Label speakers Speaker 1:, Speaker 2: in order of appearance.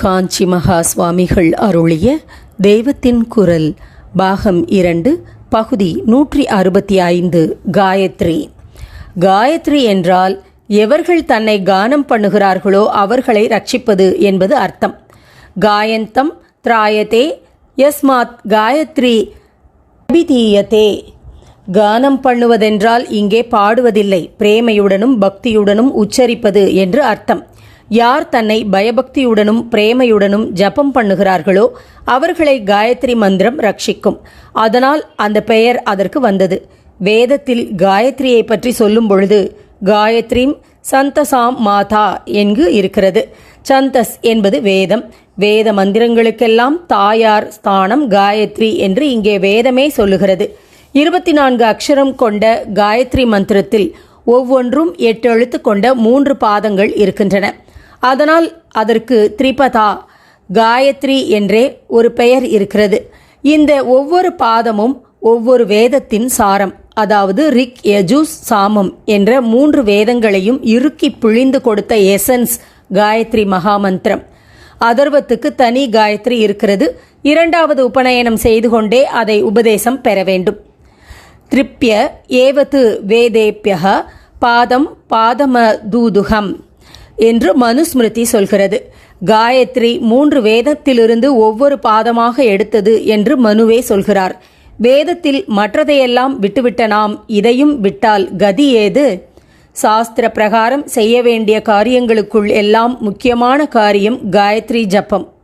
Speaker 1: காஞ்சி மகா சுவாமிகள் அருளிய தெய்வத்தின் குரல் பாகம் இரண்டு பகுதி நூற்றி அறுபத்தி ஐந்து காயத்ரி. காயத்ரி என்றால் எவர்கள் தன்னை கானம் பண்ணுகிறார்களோ அவர்களை ரட்சிப்பது என்பது அர்த்தம். காயந்தம் திராயத்தே யஸ்மாத் காயத்ரி அபிதீயத்தே கானம் பண்ணுவதென்றால் இங்கே பாடுவதில்லை பிரேமையுடனும் பக்தியுடனும் உச்சரிப்பது என்று அர்த்தம். யார் தன்னை பயபக்தியுடனும் பிரேமையுடனும் ஜபம் பண்ணுகிறார்களோ அவர்களை காயத்ரி மந்திரம் ரட்சிக்கும். அதனால் அந்த பெயர் அதற்கு வந்தது. வேதத்தில் காயத்ரியை பற்றி சொல்லும் பொழுது காயத்ரீம் சந்தசாம் மாதா என்று இருக்கிறது. சந்தஸ் என்பது வேதம். வேத மந்திரங்களுக்கெல்லாம் தாயார் ஸ்தானம் காயத்ரி என்று இங்கே வேதமே சொல்லுகிறது. இருபத்தி நான்கு அக்ஷரம் கொண்ட காயத்ரி மந்திரத்தில் ஒவ்வொன்றும் எட்டு எழுத்து கொண்ட மூன்று பாதங்கள் இருக்கின்றன. அதனால் அதற்கு திரிபதா காயத்ரி என்றே ஒரு பெயர் இருக்கிறது. இந்த ஒவ்வொரு பாதமும் ஒவ்வொரு வேதத்தின் சாரம். அதாவது ரிக் யஜூஸ் சாமம் என்ற மூன்று வேதங்களையும் இறுக்கி பிழிந்து கொடுத்த எசன்ஸ் காயத்ரி மகாமந்திரம். அதர்வத்துக்கு தனி காயத்ரி இருக்கிறது. இரண்டாவது உபநயனம் செய்து கொண்டே அதை உபதேசம் பெற வேண்டும். திருப்பிய ஏவது வேதேப்பியக பாதம் பாதம தூதுகம் என்று மனுஸ்மிருதி சொல்கிறது. காயத்ரி மூன்று வேதத்திலிருந்து ஒவ்வொரு பாதமாக எடுத்தது என்று மனுவே சொல்கிறார். வேதத்தில் மற்றதையெல்லாம் விட்டுவிட்ட நாம் இதையும் விட்டால் கதி ஏது? சாஸ்திர பிரகாரம் செய்ய வேண்டிய காரியங்களுக்குள் எல்லாம் முக்கியமான காரியம் காயத்ரி ஜப்பம்